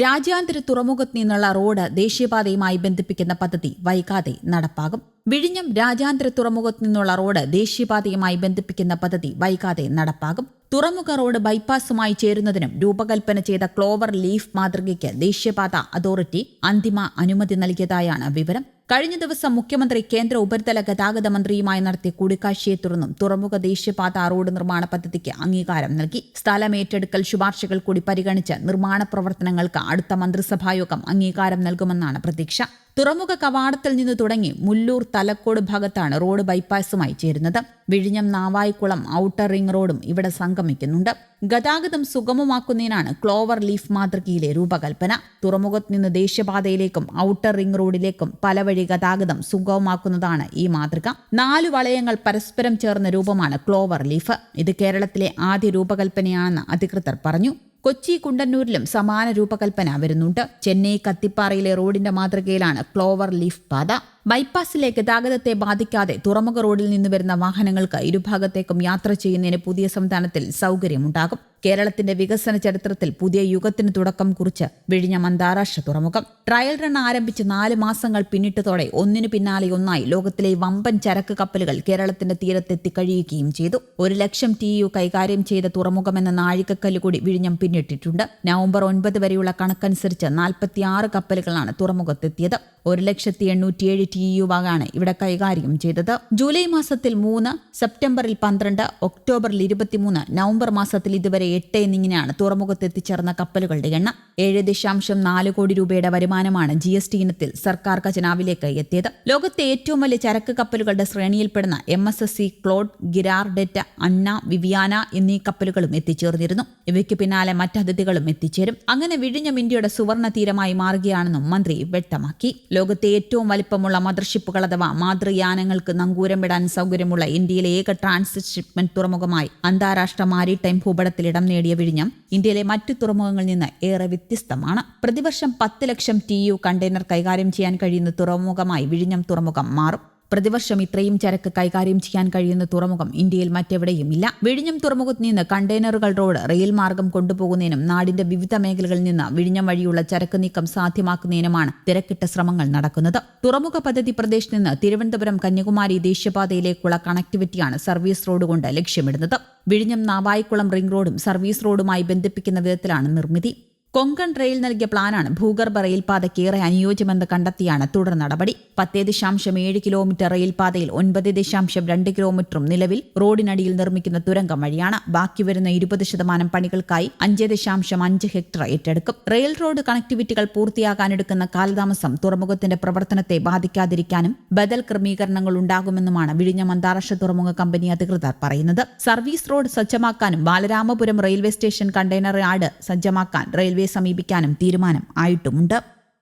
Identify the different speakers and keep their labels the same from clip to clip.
Speaker 1: രാജ്യാന്തര തുറമുഖത്ത് നിന്നുള്ള റോഡ് ദേശീയപാതയുമായി ബന്ധിപ്പിക്കുന്ന പദ്ധതി വൈകാതെ നടപ്പാകും. വിഴിഞ്ഞം രാജ്യാന്തര തുറമുഖത്ത് നിന്നുള്ള റോഡ് ദേശീയപാതയുമായി ബന്ധിപ്പിക്കുന്ന പദ്ധതി വൈകാതെ നടപ്പാകും. തുറമുഖ റോഡ് ബൈപ്പാസുമായി ചേരുന്നതിനും രൂപകൽപ്പന ചെയ്ത ക്ലോവർ ലീഫ് മാതൃകയ്ക്ക് ദേശീയപാത അതോറിറ്റി അന്തിമ അനുമതി നൽകിയതായാണ് വിവരം. കഴിഞ്ഞ ദിവസം മുഖ്യമന്ത്രി കേന്ദ്ര ഉപരിതല ഗതാഗത മന്ത്രിയുമായി നടത്തിയ കൂടിക്കാഴ്ചയെ തുടർന്നും തുറമുഖ ദേശീയപാത റോഡ് നിർമ്മാണ പദ്ധതിക്ക് അംഗീകാരം നൽകി. സ്ഥലമേറ്റെടുക്കൽ ശുപാർശകൾ കൂടി പരിഗണിച്ച് നിർമ്മാണ പ്രവർത്തനങ്ങൾക്ക് അടുത്ത മന്ത്രിസഭായോഗം അംഗീകാരം നൽകുമെന്നാണ് പ്രതീക്ഷ. തുറമുഖ കവാടത്തിൽ നിന്ന് തുടങ്ങി മുല്ലൂർ തലക്കോട് ഭാഗത്താണ് റോഡ് ബൈപ്പാസുമായി ചേരുന്നത്. വിഴിഞ്ഞം നാവായിക്കുളം ഔട്ടർ റിംഗ് റോഡും ഇവിടെ സംഗമിക്കുന്നുണ്ട്. ഗതാഗതം സുഗമമാക്കുന്നതിനാണ് ക്ലോവർ ലീഫ് മാതൃകയിലെ രൂപകൽപ്പന. തുറമുഖത്ത് നിന്ന് ദേശീയപാതയിലേക്കും ഔട്ടർ റിംഗ് റോഡിലേക്കും പല വഴി ഗതാഗതം സുഗമമാക്കുന്നതാണ് ഈ മാതൃക. നാല് വളയങ്ങൾ പരസ്പരം ചേർന്ന രൂപമാണ് ക്ലോവർ ലീഫ്. ഇത് കേരളത്തിലെ ആദ്യ രൂപകൽപ്പനയാണെന്ന് അധികൃതർ പറഞ്ഞു. കൊച്ചി കുണ്ടന്നൂരിലും സമാന രൂപകൽപ്പന വരുന്നുണ്ട്. ചെന്നൈ കത്തിപ്പാറയിലെ റോഡിന്റെ മാതൃകയിലാണ് ക്ലോവർ ലീഫ് പാത. ബൈപ്പാസിലെ ഗതാഗതത്തെ ബാധിക്കാതെ തുറമുഖ റോഡിൽ നിന്ന് വരുന്ന വാഹനങ്ങൾക്ക് ഇരുഭാഗത്തേക്കും യാത്ര ചെയ്യുന്നതിന് പുതിയ സംവിധാനത്തിൽ സൗകര്യമുണ്ടാകും. കേരളത്തിന്റെ വികസന ചരിത്രത്തിൽ പുതിയ യുഗത്തിന് തുടക്കം കുറിച്ച് വിഴിഞ്ഞം അന്താരാഷ്ട്ര തുറമുഖം. ട്രയൽ റൺ ആരംഭിച്ച് നാല് മാസങ്ങൾ പിന്നിട്ടതോടെ ഒന്നിനു പിന്നാലെ ഒന്നായി ലോകത്തിലെ വമ്പൻ ചരക്ക് കപ്പലുകൾ കേരളത്തിന്റെ തീരത്തെത്തി കഴിയുകയും ചെയ്തു. ഒരു ലക്ഷം ടി യു കൈകാര്യം ചെയ്ത തുറമുഖമെന്ന നാഴികക്കല്ല് കൂടി വിഴിഞ്ഞം പിന്നിട്ടിട്ടുണ്ട്. നവംബർ ഒൻപത് വരെയുള്ള കണക്കനുസരിച്ച് നാൽപ്പത്തിയാറ് കപ്പലുകളാണ് തുറമുഖത്തെത്തിയത്. ഒരു ലക്ഷത്തി എണ്ണൂറ്റിയേഴ് ടി യു വാഗാണ് ഇവിടെ കൈകാര്യം ചെയ്തത്. ജൂലൈ മാസത്തിൽ മൂന്ന് സെപ്റ്റംബറിൽ പന്ത്രണ്ട് ഒക്ടോബറിൽ ഇരുപത്തിമൂന്ന് നവംബർ മാസത്തിൽ ഇതുവരെ എട്ട് എന്നിങ്ങനെയാണ് തുറമുഖത്ത് എത്തിച്ചേർന്ന കപ്പലുകളുടെ എണ്ണം. ഏഴ് ദശാംശം നാല് കോടി രൂപയുടെ വരുമാനമാണ് ജി എസ് ടി ഇനത്തിൽ സർക്കാർ ഖജനാവിലേക്ക് എത്തിയത്. ലോകത്തെ ഏറ്റവും വലിയ ചരക്ക് കപ്പലുകളുടെ ശ്രേണിയിൽപ്പെടുന്ന M S S C Claude Girardet Anna Viviana എന്നീ കപ്പലുകളും എത്തിച്ചേർന്നിരുന്നു. ഇവയ്ക്ക് പിന്നാലെ മറ്റ് അതിഥികളും എത്തിച്ചേരും. അങ്ങനെ വിഴിഞ്ഞം ഇന്ത്യയുടെ സുവർണ തീരമായി മാറുകയാണെന്നും മന്ത്രി വ്യക്തമാക്കി. ലോകത്തെ ഏറ്റവും വലിപ്പമുള്ള മദർഷിപ്പുകൾ അഥവാ മാതൃയാനങ്ങൾക്ക് നങ്കൂരമിടാൻ സൗകര്യമുള്ള ഇന്ത്യയിലെ ഏക ട്രാൻസിറ്റ് ഷിപ്മെന്റ് തുറമുഖമായി അന്താരാഷ്ട്ര മാരിടൈം ഭൂപടത്തിൽ ഇടം നേടിയ വിഴിഞ്ഞം ഇന്ത്യയിലെ മറ്റു തുറമുഖങ്ങളിൽ നിന്ന് ഏറെ വ്യത്യസ്തമാണ്. പ്രതിവർഷം പത്ത് ലക്ഷം ടി യു കണ്ടെയ്നർ കൈകാര്യം ചെയ്യാൻ കഴിയുന്ന തുറമുഖമായി വിഴിഞ്ഞം തുറമുഖം മാറും. പ്രതിവർഷം ഇത്രയും ചരക്ക് കൈകാര്യം ചെയ്യാൻ കഴിയുന്ന തുറമുഖം ഇന്ത്യയിൽ മറ്റെവിടെയും ഇല്ല വിഴിഞ്ഞം തുറമുഖത്ത് നിന്ന് കണ്ടെയ്നറുകൾ റോഡ് റെയിൽ മാർഗം കൊണ്ടുപോകുന്നതിനും നാടിന്റെ വിവിധ മേഖലകളിൽ നിന്ന് വിഴിഞ്ഞം വഴിയുള്ള ചരക്ക് നീക്കം സാധ്യമാക്കുന്നതിനുമാണ് തിരക്കിട്ട ശ്രമങ്ങൾ നടക്കുന്നത്. തുറമുഖ പദ്ധതി പ്രദേശത്ത് നിന്ന് തിരുവനന്തപുരം കന്യാകുമാരി ദേശീയപാതയിലേക്കുള്ള കണക്ടിവിറ്റിയാണ് സർവീസ് റോഡ് കൊണ്ട് ലക്ഷ്യമിടുന്നത്. വിഴിഞ്ഞം നാവായിക്കുളം റിംഗ് റോഡും സർവീസ് റോഡുമായി ബന്ധിപ്പിക്കുന്ന വിധത്തിലാണ് നിർമ്മിതി. കൊങ്കൺ റെയിൽ നൽകിയ പ്ലാനാണ് ഭൂഗർഭ റെയിൽപാതയ്ക്ക് ഏറെ അനുയോജ്യമെന്ന് കണ്ടെത്തിയാണ് തുടർ നടപടി. പത്തേ ദശാംശം ഏഴ് കിലോമീറ്റർ റെയിൽപാതയിൽ ഒൻപത് ദശാംശം രണ്ട് കിലോമീറ്ററും നിലവിൽ റോഡിനടിയിൽ നിർമ്മിക്കുന്ന തുരങ്കം വഴിയാണ്. ബാക്കി വരുന്ന ഇരുപത് ശതമാനം പണികൾക്കായി അഞ്ച് ദശാംശം അഞ്ച് ഹെക്ടർ ഏറ്റെടുക്കും. റെയിൽ റോഡ് കണക്ടിവിറ്റികൾ പൂർത്തിയാകാനെടുക്കുന്ന കാലതാമസം തുറമുഖത്തിന്റെ പ്രവർത്തനത്തെ ബാധിക്കാതിരിക്കാനും ബദൽ ക്രമീകരണങ്ങൾ ഉണ്ടാകുമെന്നുമാണ് വിഴിഞ്ഞം അന്താരാഷ്ട്ര തുറമുഖ കമ്പനി അധികൃതർ പറയുന്നത്. Service road സജ്ജമാക്കാനും Balaramapuram railway station container yard സജ്ജമാക്കാൻ റെയിൽവേ സമീപിക്കാനും തീരുമാനം ആയിട്ടുമുണ്ട്.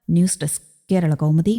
Speaker 1: News desk Kerala Kaumudi.